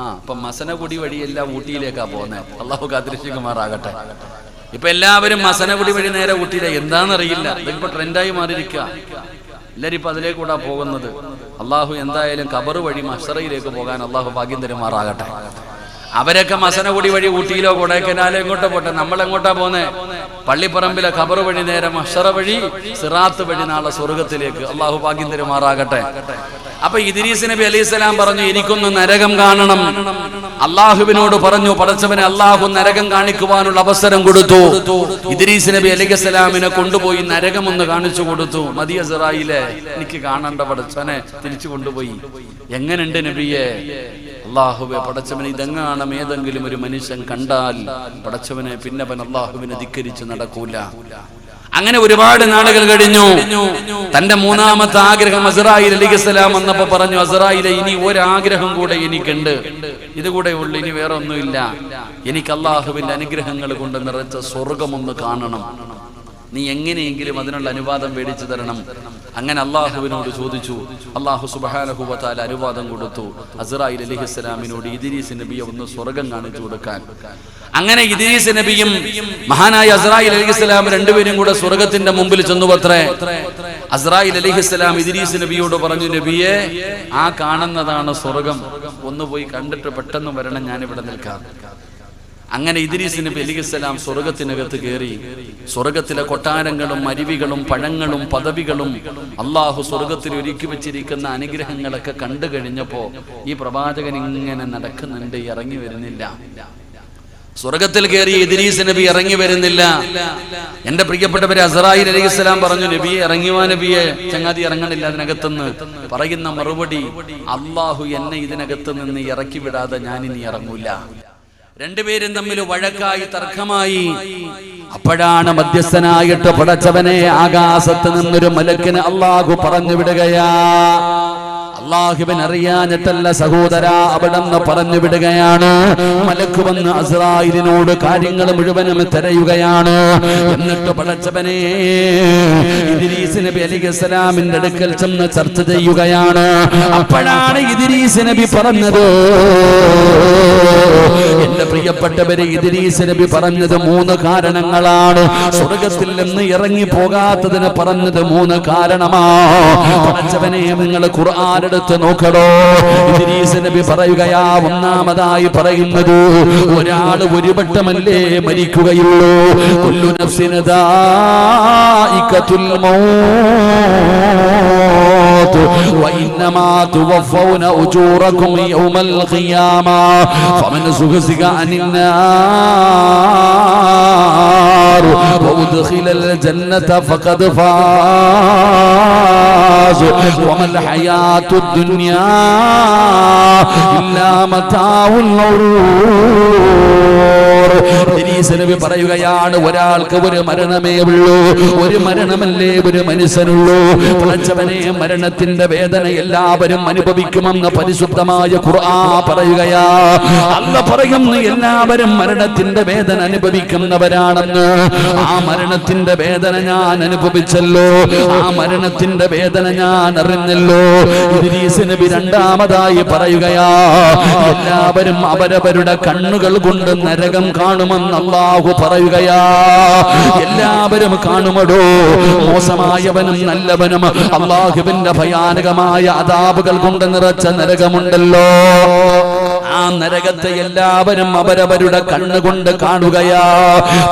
ആ ഇപ്പൊ മസനഗുടി വഴിയെല്ലാം ഊട്ടിയിലേക്കാ പോകുന്നത് അള്ളാഹു കാത്തിരക്ഷിക്കുമാറാകട്ടെ. ഇപ്പൊ എല്ലാവരും മസനഗുടി വഴി നേരെ ഊട്ടിയിലേക്ക് എന്താണെന്നറിയില്ല ഇതിപ്പോ ട്രെൻഡായി മാറിയിരിക്കുക എല്ലാവരും ഇപ്പൊ അതിലേക്കൂടാ പോകുന്നത്. അള്ളാഹു എന്തായാലും കബർ വഴി മസറയിലേക്ക് പോകാൻ അള്ളാഹു ഭാഗ്യം തരുമാറാകട്ടെ. അവരൊക്കെ മസനഗുടി വഴി ഊട്ടിയിലോ കൊടൈക്കനാലോ എങ്ങോട്ടോ പോട്ടെ? നമ്മൾ എങ്ങോട്ടാ പോന്നെ? പള്ളിപ്പറമ്പിലെ ഖബർ വഴി നേരെ മഷറ വഴി സിറാത്ത് വഴി നാളെ സ്വർഗത്തിലേക്ക്. അള്ളാഹു ഭാഗ്യം തരുമാറാകട്ടെ. അപ്പൊ ഇദിരീസ് നബി അലൈഹി സ്വലാം പറഞ്ഞു എനിക്കൊന്ന് നരകം കാണണം. അള്ളാഹുവിനോട് പറഞ്ഞു പടച്ചവനെ അള്ളാഹു നരകം കാണിക്കുവാനുള്ള അവസരം കൊടുത്തു. ഇദിരീസ് നബി അലൈഹി സ്വലാമിനെ കൊണ്ടുപോയി നരകം ഒന്ന് കാണിച്ചു കൊടുത്തു. മതിയ സിറായിലെ എനിക്ക് കാണണ്ട പടച്ചവനെ തിരിച്ചു കൊണ്ടുപോയി. എങ്ങനെയുണ്ട് നബിയെ? അള്ളാഹുവെ പടച്ചവൻ ഇതെങ്ങാണ് ഏതെങ്കിലും ഒരു മനുഷ്യൻ കണ്ടാൽ പടച്ചവനെ പിന്നവൻ അള്ളാഹുവിനെ ധിക്കരിച്ച് നടക്കൂല. അങ്ങനെ ഒരുപാട് നാളുകൾ കഴിഞ്ഞു. തന്റെ മൂന്നാമത്തെ ആഗ്രഹം അസറായി അലിഗസലാം എന്നപ്പോ പറഞ്ഞു അസറായിലെ ഇനി ഒരാഗ്രഹം കൂടെ എനിക്കുണ്ട്. ഇതുകൂടെ ഉള്ളു ഇനി വേറെ ഒന്നുമില്ല എനിക്ക് അള്ളാഹുവിന്റെ അനുഗ്രഹങ്ങൾ കൊണ്ട് നിറച്ച സ്വർഗമൊന്ന് കാണണം. നീ എങ്ങനെയെങ്കിലും അതിനുള്ള അനുവാദം മേടിച്ചു തരണം. അങ്ങനെ അള്ളാഹുവിനോട് ചോദിച്ചു. അള്ളാഹു സുബാനഹുബത്താൽ അനുവാദം കൊടുത്തു. അസറായി അലിഹിസ്സലാമിനോട് ഇദിരീസ് നബിയെ ഒന്ന് സ്വർഗം കാണിച്ചു കൊടുക്കാൻ. അങ്ങനെ ഇദ്രീസ് നബിയും മഹാനായ അസറായി അലിഹിസ്സലാം രണ്ടുപേരും കൂടെ സ്വർഗത്തിന്റെ മുമ്പിൽ ചെന്നു പത്രേ അസറായി അലിഹിസ്സലാം ഇദ്രീസ് നബിയോട് പറഞ്ഞു നബിയെ ആ കാണുന്നതാണ് സ്വർഗം. ഒന്ന് പോയി കണ്ടിട്ട് പെട്ടെന്ന് വരണം ഞാനിവിടെ നിൽക്കാം. അങ്ങനെ ഇദ്രീസ് നബി സ്വർഗത്തിനകത്ത് കയറി സ്വർഗത്തിലെ കൊട്ടാരങ്ങളും അരുവികളും പഴങ്ങളും പദവികളും അള്ളാഹു സ്വർഗത്തിൽ ഒരുക്കി വെച്ചിരിക്കുന്ന അനുഗ്രഹങ്ങളൊക്കെ കണ്ടു കഴിഞ്ഞപ്പോ ഈ പ്രവാചകൻ ഇങ്ങനെ നടക്കുന്നുണ്ട് ഇറങ്ങി വരുന്നില്ല. സ്വർഗത്തിൽ കയറി ഇദ്രീസ് നബി ഇറങ്ങി വരുന്നില്ല. എന്റെ പ്രിയപ്പെട്ടവരെ അസറായി അലൈഹി സ്വലാം പറഞ്ഞു നബിയെ ഇറങ്ങിവാ നബിയെ ചങ്ങാതി ഇറങ്ങണില്ല അതിനകത്തുനിന്ന്. പറയുന്ന മറുപടി അള്ളാഹു എന്നെ ഇതിനകത്ത് നിന്ന് ഇറക്കി വിടാതെ ഞാൻ ഇനി ഇറങ്ങൂല. രണ്ടുപേരും തമ്മിൽ വഴക്കായി തർക്കമായി. അപ്പോഴാണ് മധ്യസ്ഥനായിട്ട് പടച്ചവനെ ആകാശത്ത് നിന്നൊരു മലക്കിന് അള്ളാഹു പറഞ്ഞു വിടുകയാ. അള്ളാഹുവിൻ അറിയാഞ്ഞിട്ടല്ല സഹോദര അവിടെന്ന് പറഞ്ഞു വിടുകയാണ്. മലക്ക് വന്ന് അസ്രായിലിനോട് കാര്യങ്ങൾ മുഴുവനും തിരയുകയാണ്. എന്നിട്ട് പടച്ചവനെ ഇദ്രീസ് നബി അലിഖലാമിന്റെ അടുക്കൽ ചെന്ന് ചർച്ച ചെയ്യുകയാണ്. അപ്പോഴാണ് ഇദ്രീസ് നബി പറഞ്ഞത്. എന്റെ പ്രിയപ്പെട്ടവരെ ഇദ്രീസ് നബി പറഞ്ഞത് മൂന്ന് കാരണങ്ങളാണ്. സ്വർഗത്തിൽ നിന്ന് ഇറങ്ങി പോകാത്തതിന് പറഞ്ഞത് മൂന്ന് കാരണമാ പടച്ചവനെ നിങ്ങൾ ഖുർആാനെടുത്ത് നോക്കണോ ഇദ്രീസ് നബി പറയുകയാ ഒന്നാമതായി പറയുന്നത് ഒരാൾ ഒരു വട്ടമല്ലേ മരിക്കുകയുള്ളൂ കൊല്ലു നഫ്സിന് ദാഇഖത്തുൽ മൗത്ത് وإنما توفون أجوركم يوم القيامة فمن زهزق عن النار وأدخل الجنة فقد فاز وما الحياة الدنيا إلا متاع الغرور ഇദ്രീസ് നബി പറയുകയാണ് ഒരാൾക്ക് ഒരു മരണമേ ഉള്ളൂ ഒരു മരണമല്ലേ ഒരു മനുഷ്യനുള്ളൂ പടച്ചവനെ മരണത്തിന്റെ വേദന എല്ലാവരും അനുഭവിക്കുമെന്ന് പരിശുദ്ധമായ ഖുർആ പറയുകയാ അല്ല പറയുന്നു എല്ലാവരും മരണത്തിന്റെ വേദന അനുഭവിക്കുന്നവരാണെന്ന് ആ മരണത്തിന്റെ വേദന ഞാൻ അനുഭവിച്ചല്ലോ. ആ മരണത്തിന്റെ വേദന ഞാൻ അറിഞ്ഞല്ലോ. നബി രണ്ടാമതായി പറയുകയാ എല്ലാവരും അവരവരുടെ കണ്ണുകൾ കൊണ്ട് നരകം കാണുമെന്ന് അള്ളാഹു പറയുകയാ. എല്ലാവരും കാണുമടോ. മോശമായവനും നല്ലവനും അള്ളാഹുവിന്റെ ഭയാനകമായ അതാപുകൾ കൊണ്ട് നിറച്ച നരകമുണ്ടല്ലോ. ആ നരകത്തെ എല്ലാവരും അവരവരുടെ കണ്ണുകൊണ്ട് കാണുകയാ.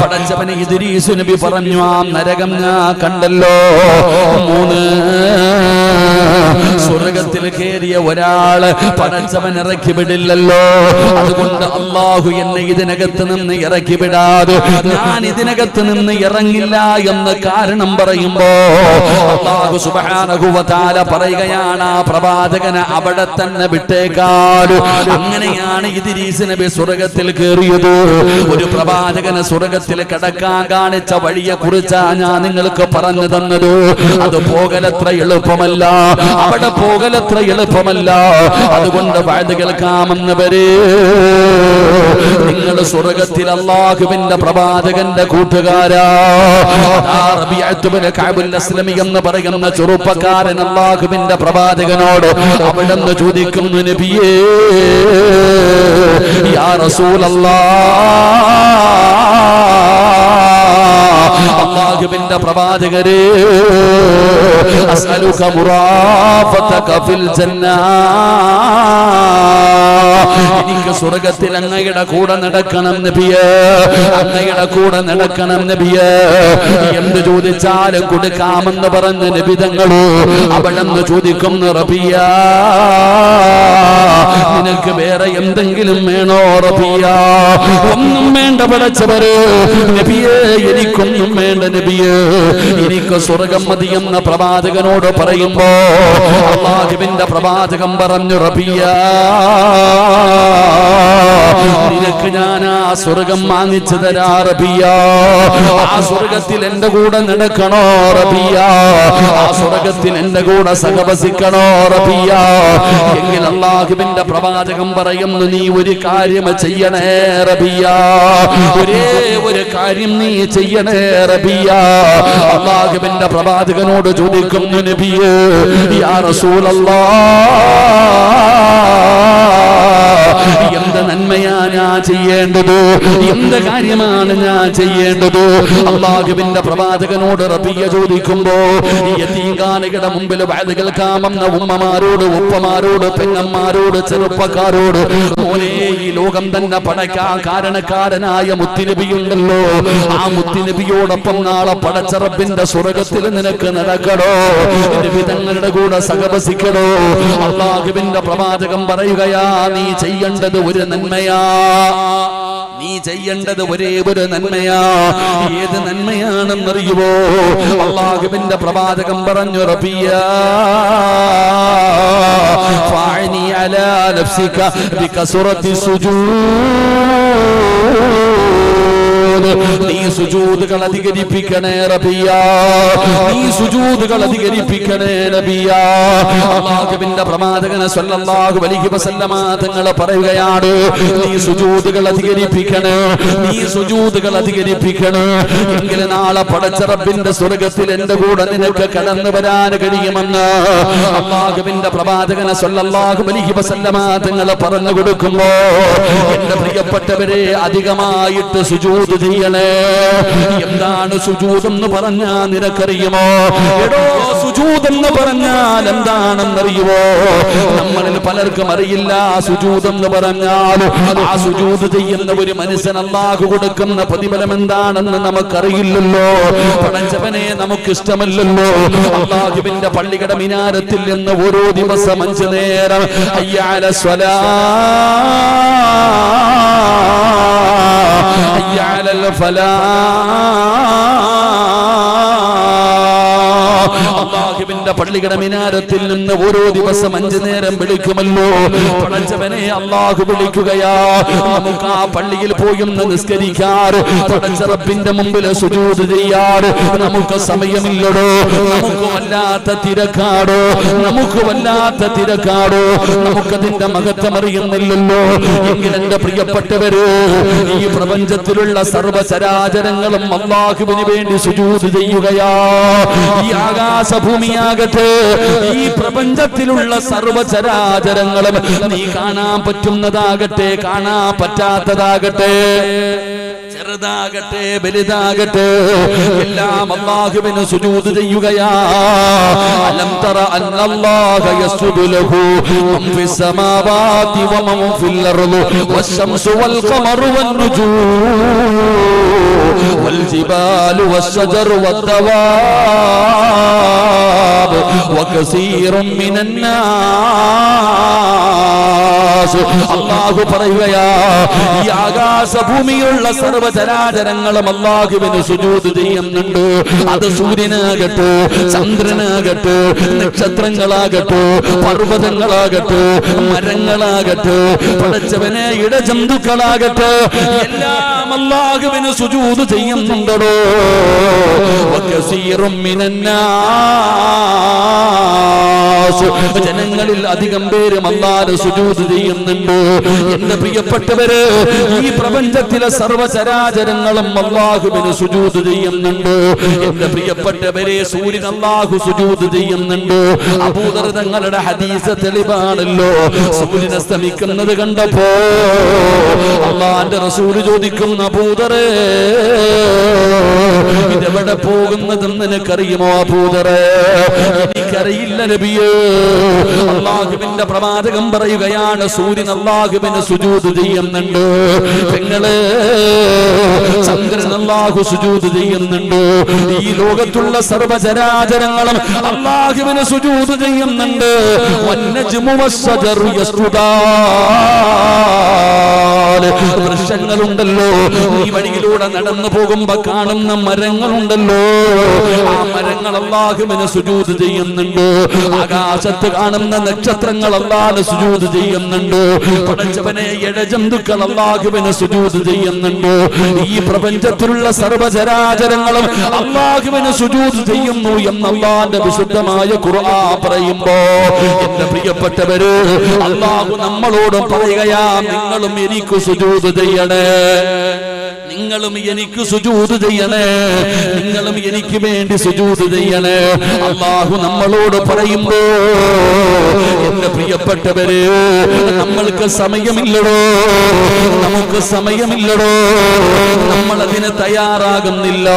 പടച്ചവന് ഇതിരി നബി പറഞ്ഞു ആ നരകം ഞാൻ കണ്ടല്ലോ. മൂന്ന് കയറിയ ഒരാൾ പടച്ചവൻ ഇറക്കി വിടില്ലല്ലോ. അതുകൊണ്ട് അള്ളാഹു എന്നെ ഇതിനകത്ത് നിന്ന് ഇറക്കി വിടാതെ ഞാൻ ഇതിനകത്ത് നിന്ന് ഇറങ്ങില്ല എന്ന് കാരണം പറയുമ്പോ അള്ളാഹു തആല പറയുകയാണ് ആ പ്രവാചകനെ അവിടെ തന്നെ വിട്ടേക്കാട് അങ്ങനെയാണ് ഇതിരീസ് നബി സ്വർഗത്തിൽ കയറിയത്. ഒരു പ്രവാചകന് സ്വർഗത്തിൽ കടക്കാൻ കാണിച്ച വഴിയെ കുറിച്ചാ ഞാൻ നിങ്ങൾക്ക് പറഞ്ഞു തന്നത്. അത് പോകലത്ര എളുപ്പമല്ല. അവിടെ പോകലത്ര എളുപ്പമല്ല അതുകൊണ്ട് വായത് കേൾക്കാമെന്ന് വരെ നിങ്ങൾ സ്വർഗത്തിൽ അള്ളാഹുവിന്റെ പ്രവാചകന്റെ കൂട്ടുകാരാ. എന്ന് പറയുന്ന ചെറുപ്പക്കാരൻ അള്ളാഹുവിന്റെ പ്രവാചകനോട് അവിടെന്ന് ചോദിക്കുന്നു നബിയേ യാ റസൂലല്ലാഹ് അള്ളാഹുവിന്റെ പ്രവാചകരെ അസ്അലുക മുറാഫതക ഫിൽ ജന്ന. എനിക്ക് സ്വർഗത്തിൽ അങ്ങയുടെ കൂടെ നടക്കണം നബിയേ. അങ്ങയുടെ കൂടെ നടക്കണം നബിയേ. എന്ത് ചോദിച്ചാലും കൊടുക്കാമെന്ന് പറഞ്ഞ നബിതങ്ങളോ അവളെന്ന് ചോദിക്കും റബിയ. നിനക്ക് വേറെ എന്തെങ്കിലും വേണോ റബിയ? ഒന്നും വേണ്ട പടച്ചവര്. നബിയേ എനിക്കൊന്നും വേണ്ട നബിയേ. എനിക്ക് സ്വർഗം മതി എന്ന പ്രവാചകനോട് പറയുമ്പോ അള്ളാഹുവിന്റെ പ്രവാചകം പറഞ്ഞു റബിയ. നിനക്ക് ഞാൻ ആ സ്വർഗം വാങ്ങിച്ചു തരാ റബിയ. ആ സ്വർഗത്തിൽ എന്റെ കൂടെ നടക്കണോ റബിയ? ആ സ്വർഗത്തിൽ എന്റെ കൂടെ സഹവസിക്കണോ റബിയ? എങ്കിൽ അള്ളാഹുവിന്റെ പ്രവാചകം പറയുന്നു നീ ഒരു കാര്യം ചെയ്യണേ റബിയ. ഒരേ ഒരു കാര്യം നീ ചെയ്യണേ റബിയ. അള്ളാഹുവിന്റെ പ്രവാചകനോട് ചോദിക്കുന്നു നബിയേ യാ റസൂലല്ലാഹ് എന്ത് നന്മയാ ഞാൻ ചെയ്യേണ്ടത്? എന്ത് കാര്യമാണ് ഞാൻ ചെയ്യേണ്ടത്? അള്ളാഹുവിന്റെ പ്രവാചകനോട് റബിയ ചോദിക്കുമ്പോ യതീകാനികളുടെ മുമ്പിൽ വയത് കേൾക്കാമെന്ന ഉമ്മമാരോട് ഉപ്പമാരോട് പെങ്ങന്മാരോട് ചെറുപ്പക്കാരോട് ഈ ലോകം തന്നെ പടയ്ക്കാൻ കാരണക്കാരനായ മുത്തിനബിയുണ്ടല്ലോ. ആ മുത്തിനബിയോടൊപ്പം നാളെ പടച്ചറപ്പിന്റെ സ്വർഗത്തിൽ നിനക്ക് നടക്കണോ വിധങ്ങളുടെ കൂടെ സഹവസിക്കണോ അള്ളാഹുവിന്റെ പ്രവാചകം പറയുകയാ നീ ചെയ്യേണ്ടത് ഒരു നന്മയാ. നീ ചെയ്യേണ്ടത് ഒരേ ഒരു നന്മയാ. ഏത് നന്മയാണെന്നറിയുവോ? അള്ളാഹുവിന്റെ പ്രവാചകം പറഞ്ഞു റബിയ ബികസുറത്തി സുജൂദ്. നീ സ്വർഗത്തിൽ എന്റെ കൂടെ നിനക്ക് കടന്നു വരാൻ കഴിയുമെന്ന് അള്ളാഹുവിന്റെ പ്രവാചകനെ പറഞ്ഞു കൊടുക്കുമ്പോ എന്റെ പ്രിയപ്പെട്ടവരെ അധികമായിട്ട് സുജൂദ് ചെയ്യണേ എന്താണ് സുജൂദ് എന്ന് പറഞ്ഞാൽ നിനക്കറിയുമോ? എടോ സുജൂദ് എന്ന് പറഞ്ഞാൽ എന്താണെന്നറിയുമോ? നമ്മളിൽ പലർക്കും അറിയില്ല സുജൂദ് എന്ന് പറഞ്ഞാൽ ആ സുജൂദ് ചെയ്യുന്ന ഒരു മനുഷ്യൻ അള്ളാഹു കൊടുക്കുന്ന പ്രതിഫലം എന്താണെന്ന് നമുക്കറിയില്ലല്ലോ. പടച്ചവനെ നമുക്ക് ഇഷ്ടമല്ലല്ലോ അള്ളാഹുവിന്റെ പള്ളിയുടെ മിനാരത്തിൽ നിന്ന് ഓരോ ദിവസം അഞ്ചു നേരം അയ്യാല സ്വലാ على الفلاح. അള്ളാഹുവിന്റെ പള്ളിയുടെ മിനാരത്തിൽ നിന്ന് ഓരോ ദിവസം അഞ്ചു നേരം വിളിക്കുമല്ലോ. പടച്ചവനെ അള്ളാഹു വിളിക്കുകയാ. നമുക്ക് ആ പള്ളിയിൽ പോയി നിസ്കരിക്കാറ്. പടച്ച റബ്ബിന്റെ മുമ്പിൽ സുജൂത് ചെയ്യാറ്. നമുക്ക് സമയമില്ലടോ. നമുക്ക് വല്ലാത്ത തിരക്കാടോ. നമുക്ക് വല്ലാത്ത തിരക്കാടോ. നമുക്കതിന്റെ മഹത്വം അറിയുന്നില്ലല്ലോ. എന്റെ പ്രിയപ്പെട്ടവരോ ഈ പ്രപഞ്ചത്തിലുള്ള സർവചരാചരങ്ങളും അള്ളാഹുവിന് വേണ്ടി സുജൂത് ചെയ്യുകയാ. ഈ ആകാശഭൂമിയാകട്ടെ ഈ പ്രപഞ്ചത്തിലുള്ള സർവചരാചരങ്ങളും നീ കാണാൻ പറ്റുന്നതാകട്ടെ കാണാൻ പറ്റാത്തതാകട്ടെ. ചെറുതാകട്ടെ വലുതാകട്ടെ. എല്ലാം അള്ളാഹുവിന് സുജൂത് ചെയ്യുകയാ. അലം തറ അന്നല്ലാഹ യസ്ജുദു ലഹു. മൻ ഫിസ് സമാവാതി വമൻ ഫിൽ അർളി വശംസു വൽ ഖമറു വൻ നുജൂം. വൽ ജിബാലു വശജറു വദ്ദവാബ് വകസീറും മിനന്നാസ് നാസ് അള്ളാഹു പറയുകയാ ഈ ആകാശഭൂമിയുള്ള സർവചരാചരങ്ങളും അള്ളാഹുവിന് സുജൂത് ചെയ്യുന്നുണ്ട്. അത് സൂര്യനാകട്ടെ ചന്ദ്രനാകട്ടെ നക്ഷത്രങ്ങളാകട്ടെ പർവതങ്ങളാകട്ടെ മരങ്ങളാകട്ടെ പടച്ചവനെ ഇടജന്തുക്കളാകട്ടെ എല്ലാം അള്ളാഹുവിന് സുജൂത് ചെയ്യുന്നുണ്ടോ വകസീറും മിനന്നാസ് ജനങ്ങളിൽ അധികം പേര് അല്ലാതെ സുജൂത് ചെയ്യുന്നുണ്ട്. എന്റെ പ്രിയപ്പെട്ടവര് ഈ പ്രപഞ്ചത്തിലെ സർവചരാചരങ്ങളും അള്ളാഹുവിന് സുജൂത് ചെയ്യുന്നുണ്ട്. എന്റെ പ്രിയപ്പെട്ടവരെ സൂര്യൻ അള്ളാഹു സുജൂത് ചെയ്യുന്നുണ്ട്. അബൂദർ തങ്ങളുടെ ഹദീസ തെളിവാണല്ലോ. സൂര്യൻ അസ്തമിക്കുന്നത് കണ്ടപ്പോ അള്ളാന്റെ റസൂൽ ചോദിക്കുന്ന അബൂദറേ ഇതെവിടെ പോകുന്നതെന്ന് നിനക്കറിയുമോ അബൂദറേ? എനിക്കറിയില്ല നബിയേ. അള്ളാഹുവിന്റെ പ്രവാചകം പറയുകയാണ് സൂര്യൻ അള്ളാഹുവിന് സുജൂത് ചെയ്യുന്നുണ്ട്. നിങ്ങൾ ചന്ദ്രൻ അള്ളാഹു സുജൂത് ചെയ്യുന്നുണ്ട്. ഈ ലോകത്തുള്ള സർവചരാചരങ്ങളും അള്ളാഹുവിന് സുജൂത് ചെയ്യുന്നുണ്ട്. വൃക്ഷങ്ങളുണ്ടല്ലോ ഈ വഴിയിലൂടെ നടന്നു പോകുമ്പോ കാണുന്ന മരങ്ങളുണ്ടല്ലോ. ആ മരങ്ങൾ അള്ളാഹുവിന് സുജൂത് ചെയ്യുന്നുണ്ട്. ആകാശത്ത് കാണുന്ന നക്ഷത്രങ്ങൾ അള്ളാഹ് സുജൂത് ചെയ്യുന്നുണ്ട്. പടച്ചവനെ ഇഴജന്തുക്കൾ അള്ളാഹുവിനെ സുജൂത് ചെയ്യുന്നുണ്ട്. ഈ പ്രപഞ്ചത്തിലുള്ള സർവചരാചരങ്ങളും അള്ളാഹുവിനെ സുജൂത് ചെയ്യുന്നു എന്നല്ലാന്റെ വിശുദ്ധമായ ഖുർആ പറയുമ്പോ എന്റെ പ്രിയപ്പെട്ടവര് അള്ളാഹു നമ്മളോട് പറയുകയാ നിങ്ങളും എനിക്ക് സുജൂത് ചെയ്യണേ. നിങ്ങളും എനിക്ക് സുജൂത് ചെയ്യണേ. നിങ്ങളും എനിക്ക് വേണ്ടി സുജൂത് ചെയ്യണേ. അള്ളാഹു നമ്മളോട് പറയുമ്പോ എന്റെ പ്രിയപ്പെട്ടവര് നമ്മൾക്ക് സമയമില്ലടോ. നമുക്ക് സമയമില്ലടോ. നമ്മൾ അതിന് തയ്യാറാകുന്നില്ല.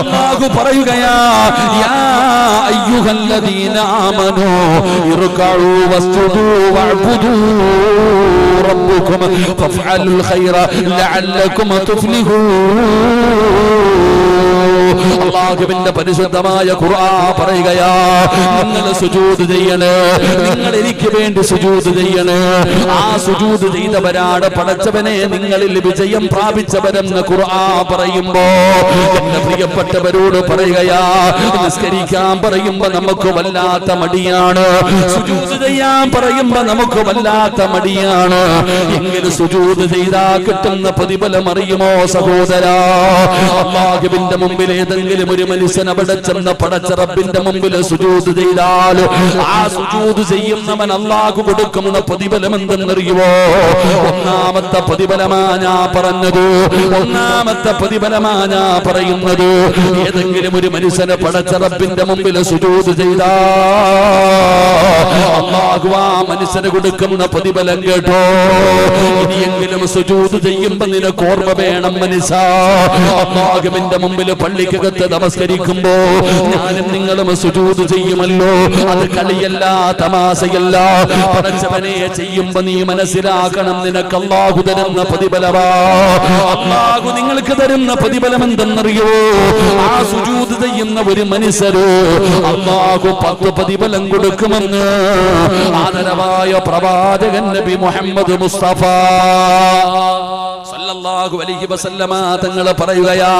അള്ളാഹു പറയുകയാ ആമനൂ വസ്ജുദു വഅബ്ദു റബ്ബുക്കും ഫഫഅലുൽ ഖൈറ فَانْكِحُوهُ അള്ളാഹുവിന്റെ പരിശുദ്ധമായ ഖുർആൻ പറയുകയാ നിങ്ങൾ സുജൂദ് ചെയ്യണേ നിങ്ങൾ എനിക്ക് വേണ്ടി സുജൂദ് ചെയ്യണേ. ആ സുജൂദ് ചെയ്തവരാണ് പടച്ചവനെ നിങ്ങളിൽ വിജയം പ്രാപിച്ചവരെന്ന് ഖുർആൻ പറയുമ്പോ എന്റെ പ്രിയപ്പെട്ടവരോട് പറയുകയാ നിസ്കരിക്കാൻ പറയുമ്പോ നമുക്ക് വല്ലാത്ത മടിയാണ്. സുജൂദ് ചെയ്യാൻ പറയുമ്പോ നമുക്ക് വല്ലാത്ത മടിയാണ്. എങ്ങനെ സുജൂദ് ചെയ്താ കിട്ടുന്ന പ്രതിഫലം അറിയുമോ സഹോദരാ? അള്ളാഹുവിന്റെ മുമ്പിൽ ഏതെങ്കിലും ഒരു മനുഷ്യൻ അവിടെ ചെന്ന് പടച്ച റബ്ബിന്റെ മുമ്പിൽ സുജൂത് ചെയ്താൽ ആ സുജൂത് ചെയ്യുന്നവൻ അള്ളാഹു കൊടുക്കുന്ന പ്രതിഫലം എന്തെന്നറിയുമോ ഒന്നാമത്തെ പ്രതിഫലമാ ഞാൻ പറഞ്ഞത്. ഒന്നാമത്തെ പ്രതിഫലമാ ഞാൻ പറയുന്നത്. ഏതെങ്കിലും ഒരു മനുഷ്യനെ പടച്ച റബ്ബിന്റെ മുമ്പിൽ സുജൂത് ചെയ്താ അള്ളാഹു ആ മനുഷ്യന് കൊടുക്കുന്ന പ്രതിഫലം കേട്ടോ. ഇനിയെങ്കിലും സുജൂത് ചെയ്യുമ്പോ നിനക്ക് ഓർമ്മ വേണം മനുഷ്യ അള്ളാഹുവിന്റെ മുമ്പിൽ പള്ളിക്കകത്ത് നമസ്കരിക്കുമ്പോ ഞാനും നിങ്ങളും സുജൂത് ചെയ്യുമല്ലോ. അത് കളിയല്ല തമാശയല്ല. പടച്ചവനെ ചെയ്യുമ്പോ നീ മനസ്സിലാക്കണം നിനക്ക് അള്ളാഹു തരുന്ന പ്രതിഫലമാ. അള്ളാഹു നിങ്ങൾക്ക് തരുന്ന പ്രതിഫലം എന്തെന്നറിയോ ആ സുജൂത് ചെയ്യുന്ന ഒരു മനുഷ്യരോ അള്ളാഹു പത്ത് പ്രതിഫലം കൊടുക്കുമെന്ന് ആദരവായ പ്രവാചകൻ നബി മുഹമ്മദ് മുസ്തഫ. സല്ലല്ലാഹു അലൈഹി വസല്ലമ തങ്ങൾ പറയുകയാ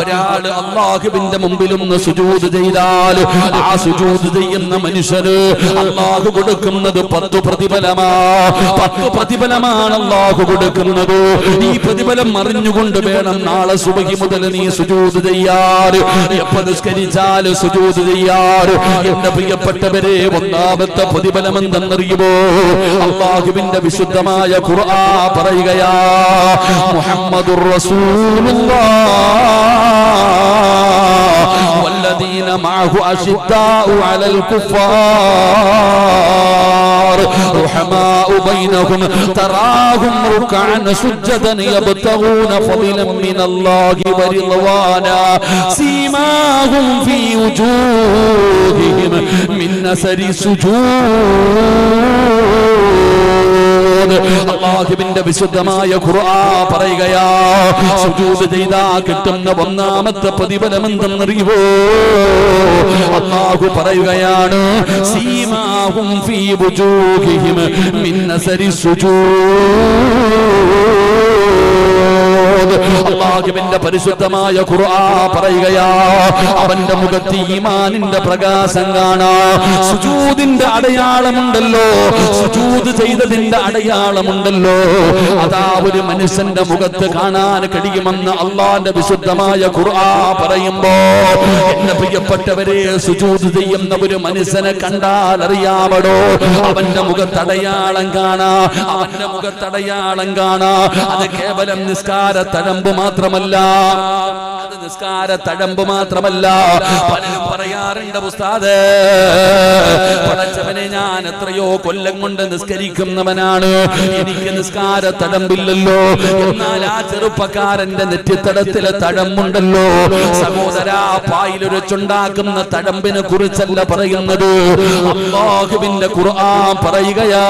ഒരാൾ അള്ളാഹുവിന്റെ മുമ്പിൽ ഒന്ന് സുജൂദ് ചെയ്താൽ ആ സുജൂദ് ചെയ്യുന്ന മനുഷ്യന് അള്ളാഹു കൊടുക്കുന്നത് പത്തു പ്രതിഫലമാ. പത്തു പ്രതിഫലമാണ് അള്ളാഹു കൊടുക്കുന്നത്. ഈ പ്രതിഫലം അറിഞ്ഞുകൊണ്ട് വേണം നാളെ സുബഹി മുതൽ നീ സുജൂദ് ചെയ്യാറ്. എപ്പോ നിസ്കരിച്ചാൽ സുജൂദ് ചെയ്യാറ്. എന്റെ പ്രിയപ്പെട്ടവരെ ഒന്നാമത്തെ പ്രതിഫലം എന്തെന്നറിയുമോ അള്ളാഹുവിന്റെ വിശുദ്ധമായ ഖുർആ പറയുകയാ محمد رسول الله. والذين معه أشداء على الكفار. رحماء بينهم. تراهم ركعا سجدا يبتغون فضلا من الله ورضوانا. سيماهم في وجوههم من نسر السجود എന്ന് അള്ളാഹുവിന്റെ വിശുദ്ധമായ ഖുർആൻ പറയുകയാ സുജൂദ് ചെയ്താ കിട്ടുന്ന ഒന്നാമത്തെ പ്രതിഫലം എന്തെന്നറിയുവോ അള്ളാഹു പറയുകയാണ് സീമാഹും ഫീ വുജൂഹിഹിം മിൻ അസരി സുജൂദ്. അള്ളാഹുവിന്റെ പരിശുദ്ധമായ ഖുർആ പറയുകയാ. അവന്റെ മുഖത്ത് ഈമാനിന്റെ പ്രകാശം കാണാ. സുജൂദിന്റെ അടയാളമുണ്ടല്ലോ. സുജൂദ് ചെയ്തതിന്റെ അടയാളമുണ്ടല്ലോ. അതാ ഒരു മനുഷ്യന്റെ മുഖത്ത് കാണാൻ കഴിയുമെന്ന് അള്ളാന്റെ വിശുദ്ധമായ ഖുർആ പറയുമ്പോ എന്റെ പ്രിയപ്പെട്ടവരെ സുജൂദ് ചെയ്യുന്ന ഒരു മനുഷ്യനെ കണ്ടാൽ അറിയാമടോ. അവന്റെ മുഖത്തടയാളം കാണാ. അവന്റെ മുഖത്തടയാളം കാണാ. അത് കേവലം നിസ്കാര തഴമ്പ് മാത്രമല്ല. അത് നിസ്കാര തഴമ്പ് മാത്രമല്ല. പലരും പറയാറുണ്ട് ഉസ്താദ് പടച്ചവനെ ഞാൻ എത്രയോ കൊല്ലം കൊണ്ട് നിസ്കരിക്കുന്നവനാണ്. എനിക്ക് നിസ്കാര തടമ്പില്ലല്ലോ. എന്നാൽ ആ ചെറുപ്പക്കാരന്റെ നെറ്റിത്തടത്തിലെ തഴമ്പുണ്ടല്ലോ സഹോദര പായിലൊരച്ചുണ്ടാക്കുന്ന തഴമ്പിനെ കുറിച്ചല്ല പറയുന്നത്. അള്ളാഹുവിന്റെ ഖുർആൻ പറയുകയാ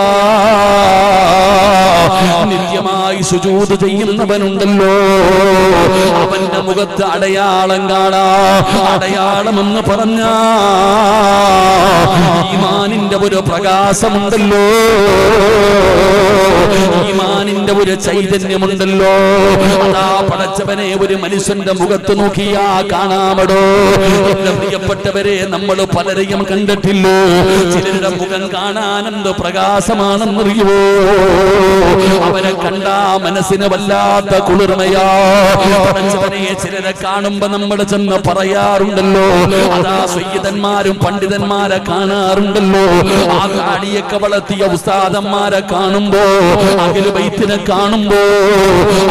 നിത്യമായി സുജൂത് ചെയ്യുന്നവനുണ്ടല്ലോ. അവന്റെ മുഖത്ത് അടയാളം കാണാ അടയാളം എന്ന് പറഞ്ഞ ഈമാനിന്റെ ഒരു പ്രകാശമുണ്ടല്ലോ. ഈമാനിന്റെ ഒരു ചൈതന്യമുണ്ടല്ലോ. അതാ പടച്ചവനെ ഒരു മനുഷ്യന്റെ മുഖത്ത് നോക്കിയാ കാണാമടോ. എന്റെ പ്രിയപ്പെട്ടവരെ നമ്മൾ പലരെയും കണ്ടിട്ടില്ലോ? ചിലരുടെ മുഖം കാണാൻ എന്ത് പ്രകാശമാണെന്നറിയുവോ? അവരെ കണ്ടാ മനസ്സിന് വല്ലാത്ത കുളിർമയാ. പടച്ചവനെ ചിലരെ കാണുമ്പോ നമ്മൾ ചെന്ന് പറയാറുണ്ടല്ലോ. അതാ സയ്യിദന്മാരും പണ്ഡിതന്മാരെ കാണാറുണ്ടല്ലോ. ആ കാടിയൊക്കെ വളർത്തിയ ഉസ്താദന്മാരെ കാണുമ്പോ അഖില ബൈത്തിനെ കാണുമ്പോ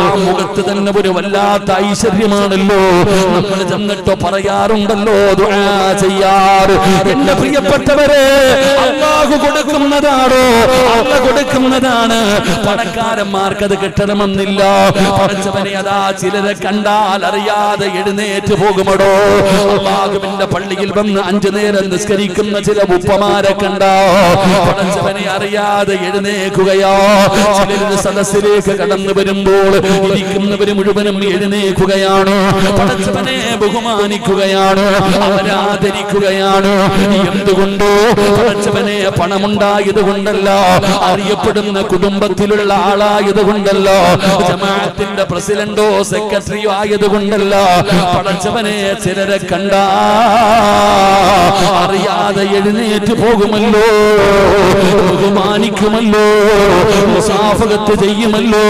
ആ മുഖത്ത് തന്നെ ഒരു വല്ലാത്ത ഐശ്വര്യമാണല്ലോ. നമ്മൾ ചെന്നിട്ടോ പറയാറുണ്ടല്ലോ ചെയ്യാറ് എന്റെ പ്രിയപ്പെട്ടവരെ അള്ളാഹു കൊടുക്കുന്നതാണോ അല്ല കൊടുക്കുന്നതാണ്. പണക്കാരന്മാർക്ക് അത് കിട്ടണമെന്നില്ല. പഠിച്ചവനെ അതാ ചിലരെ കണ്ടാൽ അറിയാതെ എഴുന്നേറ്റ് പോകുമടോ. അള്ളാഹുവിന്റെ പള്ളിയിൽ വന്ന് അഞ്ചു നേരം നിസ്കരിക്കുന്ന ചില ഉപ്പമാരെ കണ്ടോ? പടച്ചവനെ അറിയാതെ എഴുന്നേക്കുകയോ ചിലരുടെ സദസ്സിലേക്ക് കടന്നു വരുമ്പോൾ ഇരിക്കുന്നവര് മുഴുവനും എഴുന്നേക്കുകയാണ് പടച്ചവനെ ബഹുമാനിക്കുകയാണ്. അവരാദരിക്കുകയാണ്. എന്തുകൊണ്ടോ? പടച്ചവനെ പണമുണ്ടായത് കൊണ്ടല്ല അറിയപ്പെടുന്ന കുടുംബത്തിലുള്ള ആളായത് കൊണ്ടല്ലോ ജമാഅത്തിന്റെ പ്രസിഡന്റോ സെക്രട്ടറിയോ ആയത് കൊണ്ടല്ല പടച്ചവനെ ചിലരെ കണ്ട അറിയാതെ എഴുന്നേറ്റ് പോകുമല്ലോ? ബഹുമാനിക്കുമല്ലോ? മുസാഫകത്ത് ചെയ്യുമല്ലോ?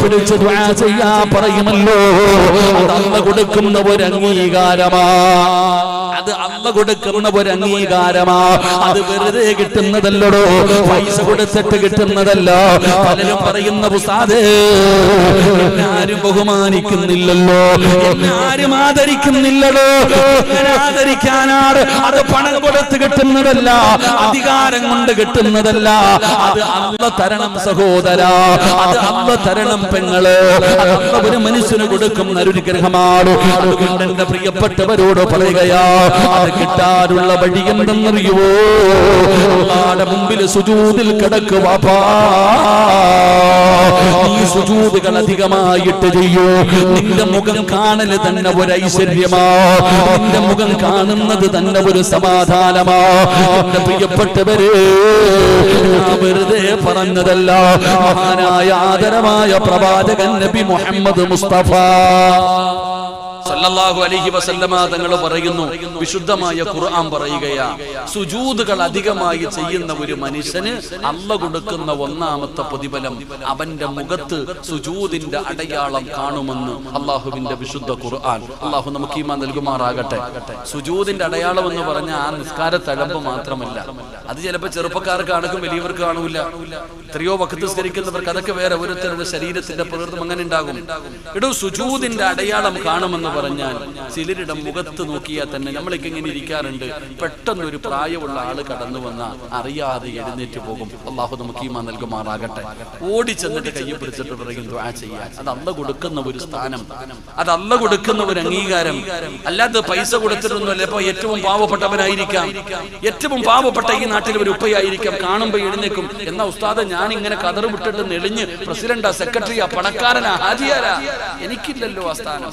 പിടിച്ച് ചെയ്യാ പറയുമല്ലോ? അത് കൊടുക്കുന്ന ഒരു അംഗീകാരമാ. അത് അല്ല കൊടുക്കുന്ന ഒരു അംഗീകാരമാ. അത് വെറുതെ കിട്ടുന്നതല്ലടോ. പൈസ കൊടുത്തിട്ട് കിട്ടുന്നതല്ല. പലരും പറയുന്ന പുസാദ് ആരും ബഹുമാനിക്കുന്നില്ലല്ലോ. ആരും ആദരിക്കുന്നില്ലല്ലോ ആദരിക്കാനാണ്. അത് പണം കൊടുത്ത് കിട്ടുന്നതല്ല. അധികാരം കൊണ്ട് കിട്ടുന്നതല്ല. അത് അല്ല തരണം സഹോദര. അത് അല്ല തരണം പെങ്ങൾ. ഒരു മനുഷ്യന് കൊടുക്കുന്ന ഒരു അതുകൊണ്ട് എന്റെ പ്രിയപ്പെട്ടവരോട് പറയുകയാ അത് കിട്ടാനുള്ള വഴി എന്തെന്നറിയുവോ? ആടെ മുമ്പിൽ സുജൂതിൽ കിടക്കുവാ നീ സുജൂതുകൾ അധികമായിട്ട് ചെയ്യൂ നിന്റെ മുഖം കാണൽ തന്നെ ഒരു ഐശ്വര്യമാ? നിന്റെ മുഖം കാണുന്നത് തന്നെ ഒരു സമാധാനമാ? എന്റെ പ്രിയപ്പെട്ടവര് വെറുതെ പറഞ്ഞതല്ല. മഹാനായ ആദരമായ പ്രവാചകൻ നബി മുഹമ്മദ് മുസ്തഫ. സല്ലല്ലാഹു അലൈഹി വസല്ലമ തങ്ങൾ പറയുന്നു വിശുദ്ധമായ ഖുർആൻ പറയുകയാ സുജൂദുകൾ അധികമായി ചെയ്യുന്ന ഒരു മനുഷ്യന് അല്ല കൊടുക്കുന്ന ഒന്നാമത്തെ പ്രതിഫലം അവന്റെ മുഖത്ത് സുജൂദിന്റെ അടയാളം കാണുമെന്ന് അള്ളാഹുവിന്റെ വിശുദ്ധ ഖുർആൻ. അള്ളാഹു നമുക്ക് ഈമാൻ നൽകുമാറാകട്ടെ. സുജൂദിന്റെ അടയാളം എന്ന് പറഞ്ഞ ആ നിസ്കാര തഴമ്പ് മാത്രമല്ല. അത് ചിലപ്പോൾ ചെറുപ്പക്കാർക്ക് ആണെങ്കിലും വലിയവർക്ക് കാണൂല. എത്രയോ വക്കത്ത് സ്കരിക്കുന്നവർക്ക് അതൊക്കെ വേറെ ഓരോരുത്തരുടെ ശരീരത്തിന്റെ പ്രകൃതം അങ്ങനെ ഉണ്ടാകും. ഇടൂ സുജൂദിന്റെ അടയാളം കാണുമെന്ന് പറഞ്ഞാൽ ചിലരുടെ മുഖത്ത് നോക്കിയാൽ തന്നെ നമ്മളൊക്കെ ഇങ്ങനെ ഇരിക്കാറുണ്ട്. പെട്ടെന്ന് ഒരു പ്രായമുള്ള ആൾ കടന്നു വന്ന അറിയാതെ എഴുന്നേറ്റ് പോകും. അള്ളാഹു നമുക്ക് ഈമാ നൽകുമാറാകട്ടെ. ഓടി ചെന്നിട്ട് കയ്യെ പിടിച്ചിട്ട് പറയും ദ്വാ ചെയ്യാൻ. അത് അല്ല കൊടുക്കുന്ന ഒരു സ്ഥാനം. അത് അല്ല കൊടുക്കുന്ന ഒരു അംഗീകാരം. അല്ലാതെ പൈസ കൊടുത്തിട്ടൊന്നുമല്ല. ഇപ്പൊ ഏറ്റവും പാവപ്പെട്ടവനായിരിക്കാം. ഏറ്റവും പാവപ്പെട്ട ഈ നാട്ടിൽ ഒരു ഉപ്പയായിരിക്കാം. കാണുമ്പോ എഴുന്നേക്കും. എന്നാ ഉസ്താദ് ഞാൻ ഇങ്ങനെ കതറ് വിട്ടിട്ട് നെളിഞ്ഞ് പ്രസിഡന്റാ സെക്രട്ടറിയാ പണക്കാരനാ ഹാജിയാരാ. എനിക്കില്ലല്ലോ ആ സ്ഥാനം.